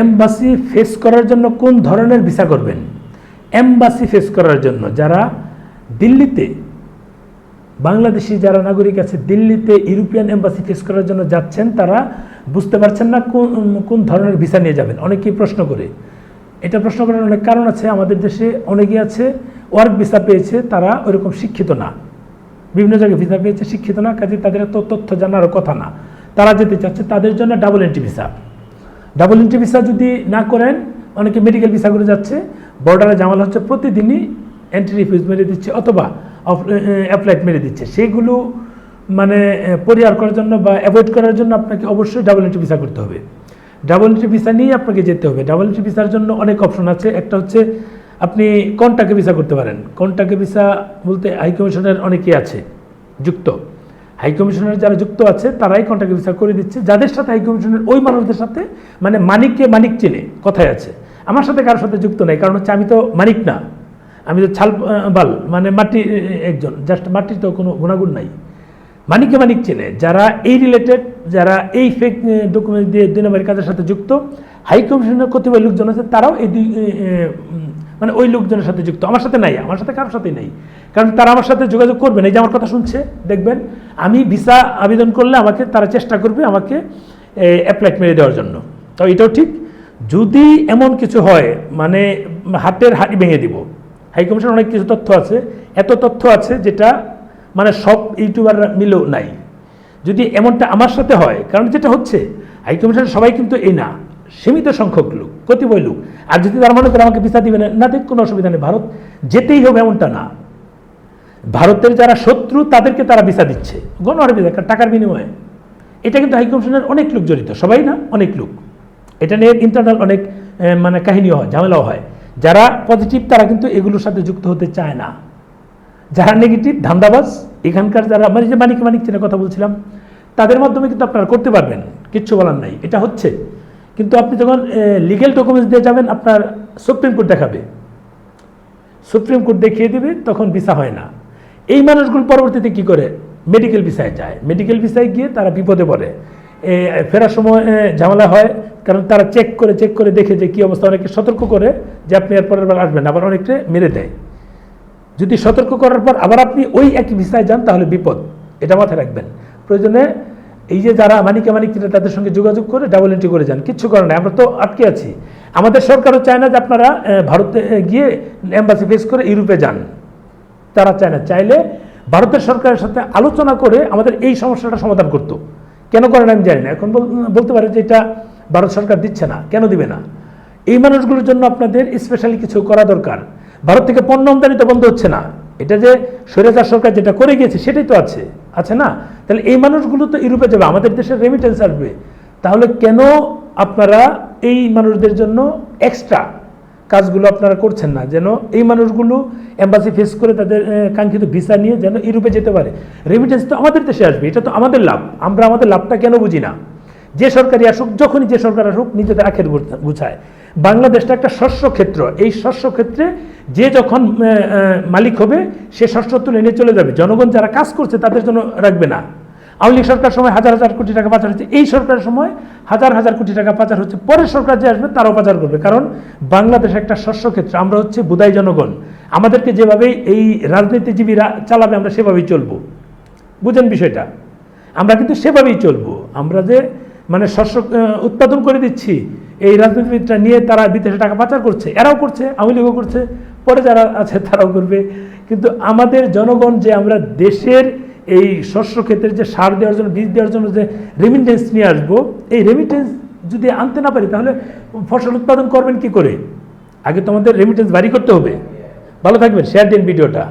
Embassy face করার জন্য কোন ধরনের ভিসা করবেন? এমবাসি ফেস করার জন্য যারা দিল্লিতে, বাংলাদেশি যারা নাগরিক আছে, দিল্লিতে ইউরোপিয়ান এম্বাসি ফেস করার জন্য যাচ্ছেন, তারা বুঝতে পারছেন না কোন কোন ধরনের ভিসা নিয়ে যাবেন। অনেকেই প্রশ্ন করে। এটা প্রশ্ন করার অনেক কারণ আছে। আমাদের দেশে অনেকেই আছে ওয়ার্ক ভিসা পেয়েছে, তারা ওইরকম শিক্ষিত না। বিভিন্ন জায়গায় ভিসা পেয়েছে, শিক্ষিত না, কাজে তাদের তথ্য জানার কথা না। তারা যেতে চাচ্ছে তাদের জন্য double entry visa double entry visa যদি না করেন, অনেকে মেডিকেল ভিসা করে যাচ্ছে বর্ডারে জামাল হচ্ছে প্রতিদিনই এন্ট্রি রিফিউজ মেরে দিচ্ছে অথবা অ্যাপ্লাইট মেরে দিচ্ছে। সেগুলো মানে পরিহার করার জন্য বা অ্যাভয়েড করার জন্য আপনাকে অবশ্যই ডাবল এন্ট্রি ভিসা করতে হবে। ডাবল এন্ট্রি ভিসা নিয়ে আপনাকে যেতে হবে। ডাবল এন্ট্রি ভিসার জন্য অনেক অপশন আছে। একটা হচ্ছে আপনি কন্টাকে ভিসা করতে পারেন। কন্টাকে ভিসা বলতে হাই কমিশনের অনেকেই আছে, যুক্ত। হাই কমিশনের যারা যুক্ত আছে, তারাই কন্ট্রাক্ট ভিসা করে দিচ্ছে। যাদের সাথে হাই কমিশনের ওই মানুষদের সাথে মানে মানিককে মানিক চেনে, কথায় আছে। আমার সাথে কারোর সাথে যুক্ত নেই, কারণ হচ্ছে আমি তো মানিক না। আমি তো ছাল বাল মানে মাটি একজন। জাস্ট মাটির তো কোনো গুণাগুণ নাই। মানিককে মানিক চেনে। যারা এই রিলেটেড যারা এই ফেক ডকুমেন্ট দিয়ে দুই নম্বরের কাজের সাথে যুক্ত হাই কমিশনের কতিপয় লোকজন আছে, তারাও এই দুই মানে ওই লোকজনের সাথে যুক্ত। আমার সাথে নাই, আমার সাথে কারোর সাথেই নাই। কারণ তারা আমার সাথে যোগাযোগ করবেন এই যে আমার কথা শুনছে, দেখবেন, আমি ভিসা আবেদন করলে আমাকে, তারা চেষ্টা করবে আমাকে অ্যাপ্লাইট মেরে দেওয়ার জন্য। তো এটাও ঠিক। যদি এমন কিছু হয় মানে হাতের হাড়ি ভেঙে দিব। হাই কমিশন অনেক কিছু তথ্য আছে। এত তথ্য আছে যেটা মানে সব ইউটিউবাররা মিলেও নাই। যদি এমনটা আমার সাথে হয়, কারণ যেটা হচ্ছে, হাই কমিশনের সবাই কিন্তু এই না, সীমিত সংখ্যক লোক। কতিপয় লোক। আর যদি তার মনে করে আমাকে ভিসা দিবে না দেখ কোনো অসুবিধা নেই। ভারত যেতেই হবে এমনটা না। ভারতের যারা শত্রু, তাদেরকে তারা ভিসা দিচ্ছে। গণহারে ভিসা টাকার বিনিময়ে। এটা কিন্তু হাই কমিশনের অনেক লোক জড়িত। সবাই না? অনেক লোক। এটা নিয়ে ইন্টারনাল অনেক মানে কাহিনীও হয়, ঝামেলাও হয়। যারা পজিটিভ তারা কিন্তু এগুলোর সাথে যুক্ত হতে চায় না। যারা নেগেটিভ ধান্দাবাজ, এখানকার যারা মানে যে মানিক মানিক চেনে কথা বলছিলাম, তাদের মাধ্যমে কিন্তু আপনারা করতে পারবেন। কিচ্ছু বলার নাই। এটা হচ্ছে। কিন্তু আপনি যখন লিগেল ডকুমেন্টস দিয়ে যাবেন, আপনার সুপ্রিম কোর্ট দেখাবে। সুপ্রিম কোর্ট দেখিয়ে দেবে, তখন ভিসা হয় না। এই মানুষগুলো পরবর্তীতে কি করে? মেডিকেল ভিসায় যায়। মেডিকেল ভিসায় গিয়ে তারা বিপদে পড়ে। ফেরার সময় ঝামেলা হয়, কারণ তারা চেক করে চেক করে দেখে যে কী অবস্থা। অনেকে সতর্ক করে যে আপনি এর পরের বার আসবেন আবার অনেকটা মেরে দেয়। যদি সতর্ক করার পর আবার আপনি ওই একই ভিসায় যান, তাহলে বিপদ। এটা মাথায় রাখবেন। প্রয়োজনে এই যে যারা মানিকে মানিক কিনে তাদের সঙ্গে যোগাযোগ করে ডাবল এন্ট্রি করে যান, কিচ্ছু করার নাই, আমরা তো আটকে আছি। আমাদের সরকারও চায় না যে আপনারা ভারতে গিয়ে এম্বাসি ফেস করে ইউরোপে যান। তারা চায় না, চাইলে ভারতের সরকারের সাথে আলোচনা করে আমাদের এই সমস্যাটা সমাধান করতো। কেন করে না আমি জানি না। এখন বলতে পারে যে এটা ভারত সরকার দিচ্ছে না, কেন দিবে না? এই মানুষগুলোর জন্য আপনাদের স্পেশালি কিছু করা দরকার। ভারত থেকে পণ্য আমদানি তো বন্ধ হচ্ছে না। এটা যে স্বৈরাচার সরকার যেটা করে গিয়েছে, সেটাই তো আছে আছে না? তাহলে এই মানুষগুলো তো ইউরোপে যাবে, আমাদের দেশের রেমিটেন্স আসবে। তাহলে কেন আপনারা এই মানুষদের জন্য এক্সট্রা কাজগুলো আপনারা করছেন না? যেন এই মানুষগুলো এম্বাসি ফেস করে তাদের কাঙ্ক্ষিত ভিসা নিয়ে যেন ইউরোপে যেতে পারে। রেমিটেন্স তো আমাদের দেশে আসবে, এটা তো আমাদের লাভ। আমরা আমাদের লাভটা কেন বুঝি না? যে সরকারি আসুক, যখনই যে সরকার আসুক, নিজেদের আখের গুছ- গুছায়। বাংলাদেশটা একটা শস্য ক্ষেত্র। এই শস্য ক্ষেত্রে যে যখন মালিক হবে, সে শস্য তুলে নিয়ে চলে যাবে। জনগণ যারা কাজ করছে, তাদের জন্য রাখবে না। আওয়ামী লীগ সরকার সময় হাজার হাজার কোটি টাকা পাচার হচ্ছে। এই সরকারের সময় হাজার হাজার কোটি টাকা পাচার হচ্ছে। পরের সরকার যে আসবে, তারাও পাচার করবে। কারণ বাংলাদেশ একটা শস্য ক্ষেত্র। আমরা হচ্ছে বুদাই জনগণ। আমাদেরকে যেভাবে এই রাজনীতিজীবীরা চালাবে, আমরা সেভাবেই চলবো। বুঝেন বিষয়টা? আমরা কিন্তু সেভাবেই চলবো। আমরা যে মানে শস্য উৎপাদন করে দিচ্ছি, এই রাজনীতিবিদরা নিয়ে তারা বিদেশে টাকা পাচার করছে। এরাও করছে, আওয়ামী লীগও করছে। পরে যারা আছে তারাও করবে। কিন্তু আমাদের জনগণ যে আমরা দেশের এই শস্য ক্ষেত্রে যে সার দেওয়ার জন্য, বীজ দেওয়ার জন্য যে রেমিটেন্স নিয়ে আসব, এই রেমিটেন্স যদি আনতে না পারি, তাহলে ফসল উৎপাদন করবেন কি করে? আগে তোমাদের রেমিটেন্স বাড়ি করতে হবে। ভালো থাকবেন শেয়ার দিন ভিডিওটা।